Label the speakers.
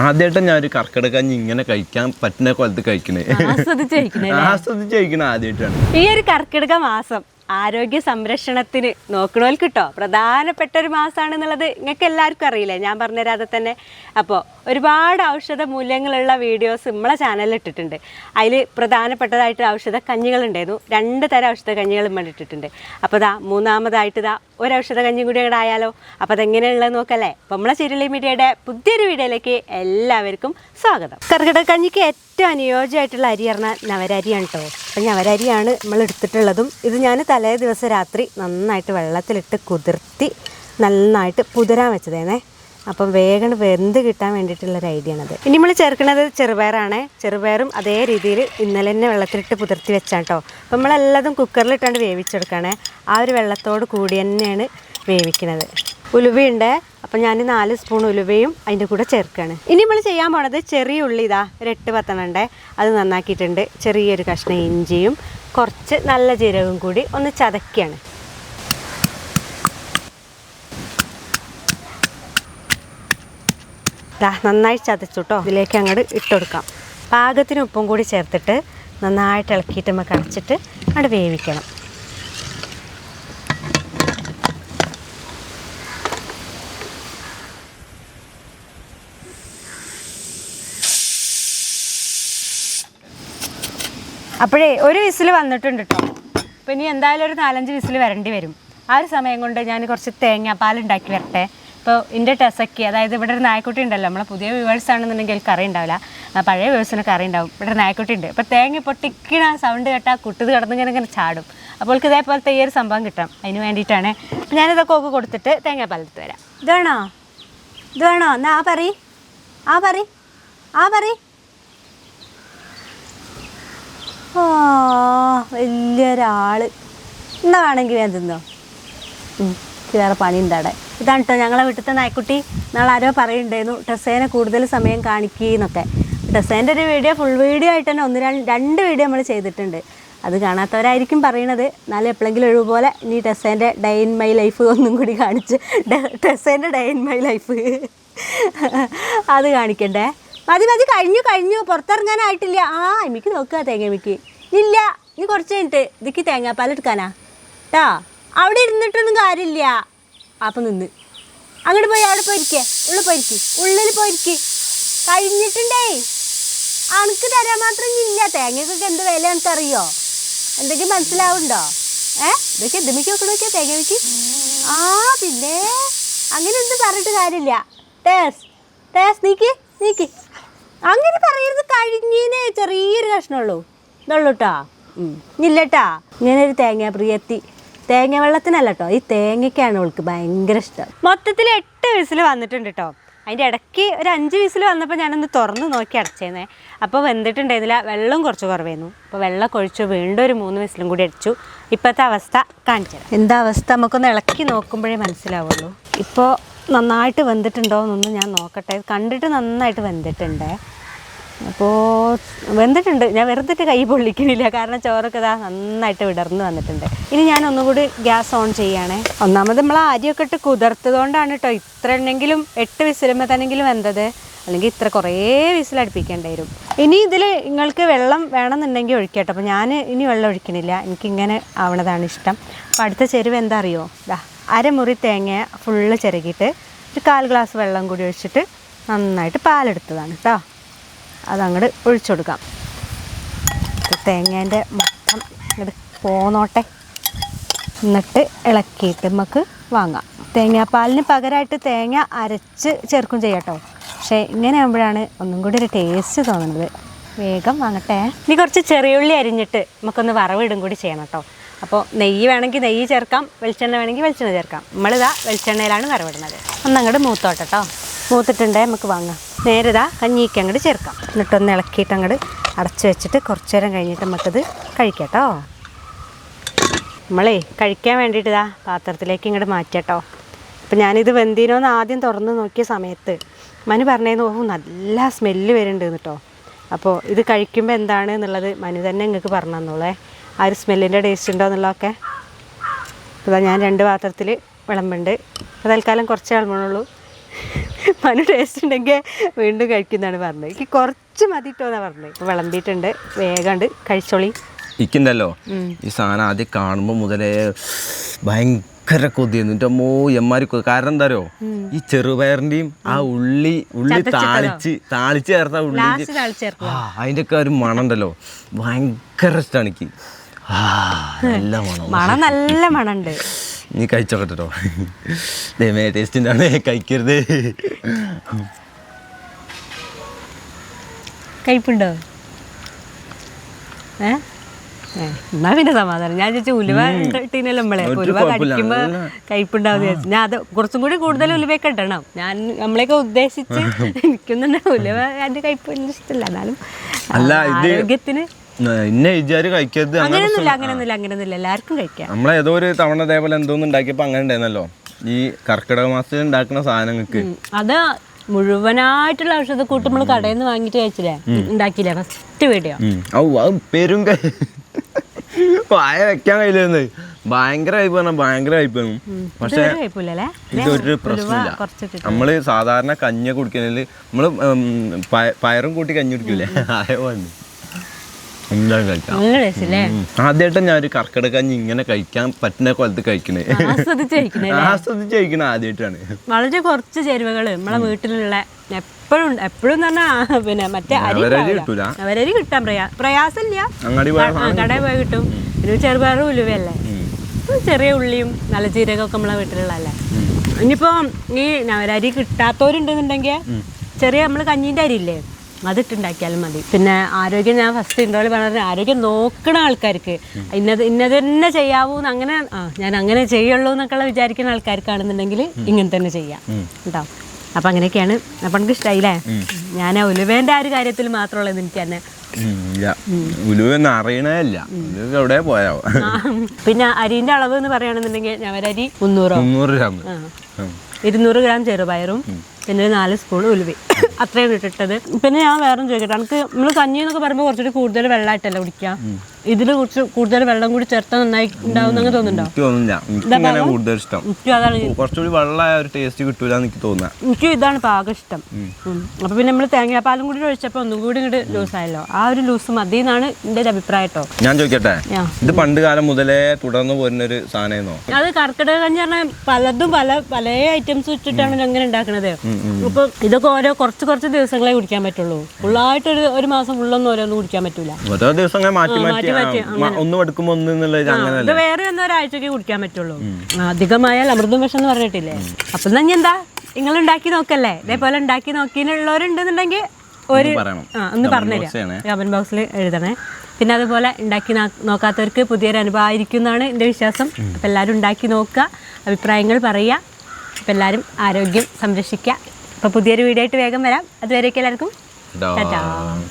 Speaker 1: ആദ്യമായിട്ട് ഞാൻ ഒരു കർക്കിടക കഞ്ഞി ഇങ്ങനെ കഴിക്കാൻ പറ്റുന്ന കൊലത്ത് കഴിക്കണേ.
Speaker 2: ആസ്വദിച്ച് കഴിക്കണേ
Speaker 1: ആസ്വദിച്ച് കഴിക്കണ ആദ്യമായിട്ടാണ്
Speaker 2: ഈ ഒരു കർക്കിടക മാസം ആരോഗ്യ സംരക്ഷണത്തിന് നോക്കണോൽ കിട്ടോ പ്രധാനപ്പെട്ട ഒരു മാസമാണെന്നുള്ളത് നിങ്ങൾക്ക് എല്ലാവർക്കും അറിയില്ലേ? ഞാൻ പറഞ്ഞുതരാതെ തന്നെ. അപ്പോൾ ഒരുപാട് ഔഷധ മൂല്യങ്ങളുള്ള വീഡിയോസ് നമ്മളെ ചാനലിൽ ഇട്ടിട്ടുണ്ട് അതിൽ പ്രധാനപ്പെട്ടതായിട്ട് ഔഷധ കഞ്ഞികളുണ്ടായിരുന്നു. രണ്ട് തരം ഔഷധ കഞ്ഞികൾ നമ്മൾ ഇട്ടിട്ടുണ്ട്. അപ്പോൾ ഇതാ മൂന്നാമതായിട്ട് ഇതാ ഒരു ഔഷധ കഞ്ഞി കൂടി അങ്ങോട്ട് ആയാലോ? അപ്പോൾ അതെങ്ങനെയുള്ളത് നോക്കല്ലേ? അപ്പോൾ നമ്മളെ ചിരളി മീഡിയയുടെ പുതിയൊരു വീഡിയോയിലേക്ക് എല്ലാവർക്കും സ്വാഗതം. കർക്കിടക കഞ്ഞിക്ക് ഏറ്റവും അനുയോജ്യമായിട്ടുള്ള അരി പറഞ്ഞാൽ നവരരിയാണ് കേട്ടോ അപ്പം നവരരിയാണ് നമ്മൾ എടുത്തിട്ടുള്ളതും. ഇത് ഞാൻ തലേ ദിവസം രാത്രി നന്നായിട്ട് വെള്ളത്തിലിട്ട് കുതിർത്തി നന്നായിട്ട് പുതിരാൻ വെച്ചതേനേ അപ്പം വേഗം വെന്ത് കിട്ടാൻ വേണ്ടിയിട്ടുള്ളൊരു ഐഡിയ ആണത് ഇനി നമ്മൾ ചേർക്കുന്നത് ചെറുപയറാണ്. ചെറുപയറും അതേ രീതിയിൽ ഇന്നലെ തന്നെ വെള്ളത്തിലിട്ട് പുതിർത്തി വെച്ചാട്ടോ. അപ്പം നമ്മളെല്ലാതും കുക്കറിലിട്ടാണ്ട് വേവിച്ചെടുക്കുകയാണ് ആ ഒരു വെള്ളത്തോട് കൂടി തന്നെയാണ് വേവിക്കുന്നത്. ഉലുവയുണ്ട്. അപ്പം ഞാൻ നാല് സ്പൂൺ ഉലുവയും അതിന്റെ കൂടെ ചേർക്കുകയാണ് ഇനി നമ്മൾ ചെയ്യാൻ പോണത് ചെറിയ ഉള്ളി ഇതാ ഒരെട്ട് എട്ട് പത്തെണ്ണുണ്ട് അത് നന്നാക്കിയിട്ടുണ്ട്. ചെറിയൊരു കഷ്ണം ഇഞ്ചിയും കുറച്ച് നല്ല ജീരകവും കൂടി ഒന്ന് ചതക്കുകയാണ് ഇതാ നന്നായി ചതച്ചു കേട്ടോ ഇതിലേക്ക് അങ്ങോട്ട് ഇട്ടുകൊടുക്കാം പാകത്തിന് ഉപ്പും കൂടി ചേർത്തിട്ട് നന്നായിട്ട് ഇളക്കിയിട്ട് നമുക്ക് അടച്ചിട്ട് അങ്ങോട്ട് വേവിക്കണം. അപ്പോഴേ ഒരു വിസിൽ വന്നിട്ടുണ്ട് കേട്ടോ അപ്പം ഇനി എന്തായാലും ഒരു നാലഞ്ച് വിസിൽ വരേണ്ടി വരും. ആ ഒരു സമയം കൊണ്ട് ഞാൻ കുറച്ച് തേങ്ങാപ്പാൽ ഉണ്ടാക്കി വരട്ടെ. ഇപ്പോൾ എന്റെ ടെസക്കി അതായത് ഇവിടെ ഒരു നായ്ക്കുട്ടി ഉണ്ടല്ലോ നമ്മളെ പുതിയ വ്യൂവേഴ്സ് ആണെന്നുണ്ടെങ്കിൽ കറി ഉണ്ടാവില്ല. പഴയ വ്യൂവേഴ്സിനൊക്കെ കറി ഉണ്ടാവും. ഇവിടെ ഒരു നായ്ക്കുട്ടി ഉണ്ട്. അപ്പോൾ തേങ്ങ പൊട്ടിക്കണ സൗണ്ട് കേട്ടാൽ കുട്ടിത് കിടന്നിങ്ങനെ ഇങ്ങനെ ചാടും. അപ്പോൾ ഇതേപോലത്തെ ഈ ഒരു സംഭവം കിട്ടാം. അതിന് വേണ്ടിയിട്ടാണ് ഞാനിതൊക്കെ ഒക്കെ കൊടുത്തിട്ട് തേങ്ങാപ്പാൽ എടുത്ത് വരാം. ഇത് വേണോ ഇത് വേണോ എന്നാ ആ പറ. ആ പറ. ആ പറ. ആ വലിയൊരാൾ. എന്നാ വേണമെങ്കിൽ ഞാൻ തിന്നോ? വേറെ പണി ഉണ്ടവിടെ ഇതാണ് കേട്ടോ ഞങ്ങളെ വീട്ടിലത്തെ നായ്ക്കുട്ടി. നാളെ ആരോ പറയുന്നുണ്ടായിരുന്നു ടെസേനെ കൂടുതൽ സമയം കാണിക്കുന്നൊക്കെ ടെസേന്റെ ഒരു വീഡിയോ ഫുൾ വീഡിയോ ആയിട്ട് തന്നെ ഒന്ന് രണ്ട് രണ്ട് വീഡിയോ നമ്മൾ ചെയ്തിട്ടുണ്ട്. അത് കാണാത്തവരായിരിക്കും പറയണത് എന്നാലും എപ്പോഴെങ്കിലും ഒഴിവുപോലെ ഇനി ടെസേന്റെ ഡേ ഇൻ മൈ ലൈഫ് ഒന്നും കൂടി കാണിച്ച് ടെസേന്റെ ഡേ ഇൻ മൈ ലൈഫ്. അത് കാണിക്കണ്ടേ? മതി മതി കഴിഞ്ഞു കഴിഞ്ഞു. പുറത്തിറങ്ങാനായിട്ടില്ല. ആ എനിക്ക് നോക്കുക തേങ്ങമിക്ക് ഇല്ല നീ കുറച്ച് കഴിഞ്ഞിട്ട് ഇതിക്ക് തേങ്ങാപ്പാൽ എടുക്കാനാ. ട്ടാ അവിടെ ഇരുന്നിട്ടൊന്നും കാര്യമില്ല. അപ്പം നിന്ന്. അങ്ങോട്ട് പോയി അവിടെ പോയിരിക്കേ ഉള്ളിൽ പോയിരിക്ക് ഉള്ളിൽ പോയിരിക്ക് കഴിഞ്ഞിട്ടുണ്ടേ. അണക്ക് തരാൻ മാത്രം ഇല്ല. തേങ്ങക്കൊക്കെ എന്ത് വില എനിക്കറിയോ എന്തെങ്കിലും മനസ്സിലാവുണ്ടോ? ഏ? ഇതൊക്കെ എന്തുമിക്ക് നോക്കണ നോക്കിയാ തേങ്ങ വെക്ക് ആ പിന്നെ അങ്ങനെ ഒന്നും പറഞ്ഞിട്ട് കാര്യമില്ല. ടേസ് ടേസ് നീക്കി നീക്കി. അങ്ങനെ പറയരുത്. കഴിഞ്ഞേ ചെറിയൊരു കഷ്ണമുള്ളൂ. ഇതുള്ളൂട്ടാ. ഇല്ലട്ടാ. ഇങ്ങനെ ഒരു തേങ്ങ പ്രിയത്തി തേങ്ങ വെള്ളത്തിനല്ല കേട്ടോ ഈ തേങ്ങയ്ക്കാണ് അവൾക്ക് ഭയങ്കര ഇഷ്ടം. മൊത്തത്തിൽ എട്ട് വിസിൽ വന്നിട്ടുണ്ട് കേട്ടോ അതിന്റെ ഇടയ്ക്ക് ഒരു അഞ്ച് വിസിൽ വന്നപ്പോൾ ഞാനൊന്ന് തുറന്ന് നോക്കി അടച്ചേന്നേ അപ്പോൾ വെന്തിട്ടുണ്ടായിരുന്നില്ല. വെള്ളം കുറച്ച് കുറവായിരുന്നു. അപ്പോൾ വെള്ളം കൊഴിച്ചു വീണ്ടും ഒരു മൂന്ന് വിസിലും കൂടി അടിച്ചു. ഇപ്പോഴത്തെ അവസ്ഥ കാണിച്ചു എന്താ അവസ്ഥ? നമുക്കൊന്ന് ഇളക്കി നോക്കുമ്പോഴേ മനസ്സിലാവുള്ളൂ. ഇപ്പോൾ നന്നായിട്ട് വെന്തിട്ടുണ്ടോ എന്നൊന്ന് ഞാൻ നോക്കട്ടെ. കണ്ടിട്ട് നന്നായിട്ട് വെന്തിട്ടുണ്ട്. അപ്പോൾ വെന്തിട്ടുണ്ട്. ഞാൻ വെറുതെ കൈ പൊള്ളിക്കണില്ല. കാരണം ചോറൊക്കെ ഇതാ നന്നായിട്ട് വിടർന്ന് വന്നിട്ടുണ്ട്. ഇനി ഞാൻ ഒന്നുകൂടി ഗ്യാസ് ഓൺ ചെയ്യുകയാണേ ഒന്നാമത് നമ്മൾ അരിയൊക്കെ ഇട്ട് കുതിർത്തതുകൊണ്ടാണ് കേട്ടോ ഇത്ര എണ്ണെങ്കിലും എട്ട് വിസിലുമ്പോൾ തന്നെങ്കിലും വെന്തത്. അല്ലെങ്കിൽ ഇത്ര കുറേ വിസിലടുപ്പിക്കേണ്ടി വരും. ഇനി ഇതിൽ നിങ്ങൾക്ക് വെള്ളം വേണമെന്നുണ്ടെങ്കിൽ ഒഴിക്കട്ടോ. അപ്പോൾ ഞാൻ ഇനി വെള്ളം ഒഴിക്കണില്ല. എനിക്കിങ്ങനെ ആവണതാണ് ഇഷ്ടം. അപ്പോൾ അടുത്ത ചെരുവ് എന്താ അറിയോ? ദാ. അരമുറി തേങ്ങ ഫുള്ള് ചിരകിയിട്ട് ഒരു കാൽ ഗ്ലാസ് വെള്ളം കൂടി ഒഴിച്ചിട്ട് നന്നായിട്ട് പാലെടുത്തതാണ് കേട്ടോ അതങ്ങോട്ട് ഒഴിച്ചു കൊടുക്കാം തേങ്ങേന്റെ മൊത്തം ഇങ്ങോട്ട് പോന്നോട്ടെ. എന്നിട്ട് ഇളക്കിയിട്ട് നമുക്ക് വാങ്ങാം. തേങ്ങാപ്പാലിന് പകരമായിട്ട് തേങ്ങ അരച്ച് ചേർക്കും ചെയ്യാട്ടോ പക്ഷേ ഇങ്ങനെ ആകുമ്പോഴാണ് ഒന്നും കൂടി ഒരു ടേസ്റ്റ് തോന്നുന്നത് വേഗം വാങ്ങട്ടെ. ഇനി കുറച്ച് ചെറിയുള്ളി അരിഞ്ഞിട്ട് നമുക്കൊന്ന് വറവിടും കൂടി ചെയ്യണം കേട്ടോ അപ്പോൾ നെയ്യ് വേണമെങ്കിൽ നെയ്യ് ചേർക്കാം വെളിച്ചെണ്ണ വേണമെങ്കിൽ വെളിച്ചെണ്ണ ചേർക്കാം. നമ്മളിതാ വെളിച്ചെണ്ണയിലാണ് വറവിടുന്നത് ഒന്നങ്ങോട്ട് മൂത്തോട്ടെ കേട്ടോ മൂത്തിട്ടുണ്ടേ നമുക്ക് വാങ്ങാം. നേരെ ഇതാ കഞ്ഞിക്ക് അങ്ങോട്ട് ചേർക്കാം. എന്നിട്ടൊന്ന് ഇളക്കിയിട്ട് അങ്ങോട്ട് അടച്ച് വെച്ചിട്ട് കുറച്ച് നേരം കഴിഞ്ഞിട്ട് നമുക്കിത് കഴിക്കാം നമ്മളേ കഴിക്കാൻ വേണ്ടിയിട്ട് ഇതാ പാത്രത്തിലേക്ക് ഇങ്ങോട്ട് മാറ്റാട്ടോ അപ്പം ഞാനിത് വെന്തിനോന്ന് ആദ്യം തുറന്ന് നോക്കിയ സമയത്ത് മനു പറഞ്ഞേന്ന് ഓ നല്ല സ്മെല്ല് വരുന്നുണ്ട് കേട്ടോ അപ്പോൾ ഇത് കഴിക്കുമ്പോൾ എന്താണ് എന്നുള്ളത് മനു തന്നെ നിങ്ങൾക്ക് പറഞ്ഞു തന്നോളേ ആ ഒരു സ്മെല്ലിന്റെ ടേസ്റ്റ് ഉണ്ടോ എന്നുള്ളതൊക്കെ. അതാ ഞാൻ രണ്ട് പാത്രത്തിൽ വിളമ്പുണ്ട്. അപ്പോൾ തൽക്കാലം കുറച്ച് വിളമ്പണുള്ളൂ മനു ടേസ്റ്റ് ഉണ്ടെങ്കിൽ വീണ്ടും കഴിക്കുന്നതാണ് പറഞ്ഞത്. എനിക്ക് കുറച്ച് മതിട്ടോന്നാ പറഞ്ഞത്. ഇപ്പോൾ വിളമ്പിയിട്ടുണ്ട്. വേഗമുണ്ട് കഴിച്ചോളി.
Speaker 1: ഇരിക്കുന്നല്ലോ ഈ സാധനം ആദ്യം കാണുമ്പോൾ മുതലേ ഭയങ്കര കൊതി എന്നിട്ട് അമ്മോ എമ്മാരി കാരണം എന്താ അറിയോ ഈ ചെറുപയറിന്റെയും ആ ഉള്ളി ഉള്ളി താളിച്ച് താളിച്ച് ചേർത്ത ഉള്ളി അതിന്റെ ഒക്കെ ഒരു മണം ഉണ്ടല്ലോ ഭയങ്കര ഇഷ്ടമാണ് എനിക്ക്. നല്ല മണം
Speaker 2: മണം നല്ല മണമുണ്ട്
Speaker 1: നീ കഴിച്ചോക്കട്ടോ ദൈവമേ ടേസ്റ്റിന്റെ ആണ് കഴിക്കരുത്.
Speaker 2: കഴിപ്പുണ്ടോ? ഏ? എന്നാ പിന്നെ സമാധാനം. ഞാൻ ചോദിച്ചു ഉലുവ ഇട്ടിനല്ലോ നമ്മളെ. ഉലുവ. കടിക്കുമ്പോ കയ്പുണ്ടാവും വിചാരിച്ചു. ഞാൻ അത് കുറച്ചും കൂടി കൂടുതൽ ഉലുവയൊക്കെ ഇടണം. ഞാൻ നമ്മളെയൊക്കെ ഉദ്ദേശിച്ച് ഉലുവ അതിന്റെ കയ്പ് ഇഷ്ടമല്ല. എന്നാലും ആരോഗ്യത്തിന്
Speaker 1: ഇന്ന ഇജാര് കഴിക്കരുത്. അങ്ങനെ
Speaker 2: അങ്ങനെയൊന്നുമില്ല അങ്ങനെയൊന്നുമില്ല അങ്ങനെയൊന്നുമില്ല എല്ലാവർക്കും കഴിക്കാം.
Speaker 1: ഒരു തവണ ഇതേപോലെ എന്തോന്ന് ഉണ്ടാക്കിയപ്പോ അങ്ങനെ ഉണ്ടായിരുന്നല്ലോ. ഈ കർക്കിടക മാസത്തിൽ ഉണ്ടാക്കുന്ന സാധനങ്ങൾക്ക്.
Speaker 2: അത് മുഴുവനായിട്ടുള്ള ഔഷധക്കൂട്ട് നമ്മൾ കടയിൽ നിന്ന് വാങ്ങിട്ട് കഴിച്ചില്ലേ? ഉണ്ടാക്കിയില്ലേ? First video.
Speaker 1: ഔ അത് പെരും കൈ വായ വെക്കാൻ കഴിയില്ലെന്ന്. ഭയങ്കര ഭയങ്കര കയ്പാണ് പക്ഷെ ഇതൊരു പ്രശ്നമില്ല. നമ്മൾ സാധാരണ കഞ്ഞി കുടിക്കുന്നതിൽ നമ്മൾ പയറും കൂട്ടി കഞ്ഞി കുടിക്കൂലേ? ആയ കഴിക്കാം ആദ്യമായിട്ട് ഞാൻ ഒരു കർക്കിടക കഞ്ഞി ഇങ്ങനെ കഴിക്കാൻ പറ്റുന്ന കൊലത്ത് കഴിക്കണേ.
Speaker 2: ആസ്വദിച്ച് കഴിക്കണേ
Speaker 1: ആദ്യമായിട്ടാണ്
Speaker 2: വളരെ കുറച്ച് ചേരുവകൾ നമ്മളെ വീട്ടിലുള്ള എപ്പോഴും എപ്പോഴും പറഞ്ഞാൽ പിന്നെ മറ്റേ അരി
Speaker 1: കിട്ടൂല.
Speaker 2: അവരരി കിട്ടാൻ പ്രയാസം പ്രയാസമില്ല. കടയിൽ പോയി കിട്ടും. പിന്നെ ചെറുപയറും ഉലുവയല്ലേ? ചെറിയ ഉള്ളിയും നല്ല ജീരകമൊക്കെ നമ്മളെ വീട്ടിലുള്ളതല്ലേ? ഇനിയിപ്പോ ഈ നവരരി കിട്ടാത്തവരുണ്ടെന്നുണ്ടെങ്കിൽ ചെറിയ നമ്മൾ കഞ്ഞീന്റെ അരിയില്ലേ അതിട്ടുണ്ടാക്കിയാലും മതി. പിന്നെ ആരോഗ്യം ഞാൻ ഫസ്റ്റ് ഇൻട്രോയിൽ പറഞ്ഞത് ആരോഗ്യം നോക്കണ ആൾക്കാർക്ക്. ഇന്നത് ഇന്നത് തന്നെ ചെയ്യാവൂ അങ്ങനെ ആ ഞാൻ അങ്ങനെ ചെയ്യുള്ളൂ എന്നൊക്കെ വിചാരിക്കുന്ന ആൾക്കാർക്കാണെന്നുണ്ടെങ്കിൽ ഇങ്ങനെ തന്നെ ചെയ്യാം. കേട്ടോ അപ്പം അങ്ങനെയൊക്കെയാണ്. അപ്പം എനിക്ക് ഇഷ്ടമായില്ലേ ഞാൻ ഉലുവേന്റെ ഉലുവേന്റെ ആ ഒരു കാര്യത്തിൽ മാത്രമുള്ളത് എനിക്ക് തന്നെ. പിന്നെ അരിന്റെ അളവ് എന്ന് പറയുകയാണെന്നുണ്ടെങ്കിൽ ഞാൻ മുന്നൂറോ
Speaker 1: മുന്നൂറ് ഗ്രാം.
Speaker 2: ഇരുന്നൂറ് ഗ്രാം ചെറുപയറും പിന്നെ ഒരു നാല് സ്പൂൺ ഉലുവി അത്രയും ഇട്ടിട്ടത്. പിന്നെ ഞാൻ വേറെ ചോദിക്കട്ടെ. എനിക്ക് നമ്മൾ കഞ്ഞി എന്നൊക്കെ പറയുമ്പോൾ കുറച്ചുകൂടി കൂടുതൽ വെള്ളമായിട്ടല്ല കുടിക്കുക ഇതിൽ കുറച്ച് കൂടുതൽ വെള്ളം കൂടി ചേർത്താൽ നന്നായി ഉണ്ടാവും അങ്ങനെ തോന്നുന്നുണ്ടോ?
Speaker 1: ഇഷ്ടം. കുറച്ചുകൂടി വെള്ളമായ ഒരു ടേസ്റ്റ് കിട്ടൂല എന്ന് എനിക്ക് തോന്നുക
Speaker 2: എനിക്കും ഇതാണ് പാകം ഇഷ്ടം. അപ്പൊ പിന്നെ നമ്മൾ തേങ്ങാപ്പാലും കൂടി ഒഴിച്ചപ്പോൾ ഒന്നും കൂടി ഇങ്ങോട്ട് ലൂസ് ആയല്ലോ. ആ ഒരു ലൂസ് മതി എന്നാണ് എന്റെ ഒരു അഭിപ്രായം കേട്ടോ
Speaker 1: ഞാൻ ചോദിക്കട്ടെ? ഇത് പണ്ട് കാലം മുതലേ തുടർന്ന് പോരുന്ന ഒരു സാധനമായിരുന്നോ
Speaker 2: അത് കർക്കിടക കഞ്ഞി പറഞ്ഞാൽ പലതും പല പല ഐറ്റംസ് വെച്ചിട്ടാണ് അങ്ങനെ ഉണ്ടാക്കുന്നത് അപ്പൊ ഇതൊക്കെ ഓരോ കുറച്ച് കുറച്ച് ദിവസങ്ങളെ കുടിക്കാൻ പറ്റുള്ളൂ. ഫുള്ളായിട്ട് ഒരു ഒരു മാസം ഫുള്ളൊന്നും ഓരോന്നും കുടിക്കാൻ പറ്റൂല.
Speaker 1: ഓരോ ദിവസം മാറ്റി മാറ്റി ഒന്ന് ഇത്
Speaker 2: വേറെ ഒന്നും ഒരാഴ്ചക്ക് കുടിക്കാൻ പറ്റുള്ളൂ. അധികമായാൽ അമൃതം വിഷം എന്ന് പറഞ്ഞിട്ടില്ലേ? അപ്പൊ തന്നെ എന്താ? നിങ്ങൾ ഉണ്ടാക്കി നോക്കല്ലേ? ഇതേപോലെ ഉണ്ടാക്കി നോക്കിയുള്ളവരുണ്ടെന്നുണ്ടെങ്കിൽ ഒരു. ആ ഒന്ന് പറഞ്ഞുതരാം. കമന്റ് ബോക്സിൽ എഴുതണേ. പിന്നെ അതുപോലെ ഉണ്ടാക്കി നോക്കാത്തവർക്ക് പുതിയൊരു അനുഭവം ആയിരിക്കും എന്നാണ് എന്റെ വിശ്വാസം. അപ്പം എല്ലാവരും ഉണ്ടാക്കി നോക്കുക അഭിപ്രായങ്ങൾ പറയുക. അപ്പം എല്ലാവരും ആരോഗ്യം സംരക്ഷിക്കുക. അപ്പോൾ പുതിയൊരു വീഡിയോ ആയിട്ട് വേഗം വരാം. അതുവരെയൊക്കെ എല്ലാവർക്കും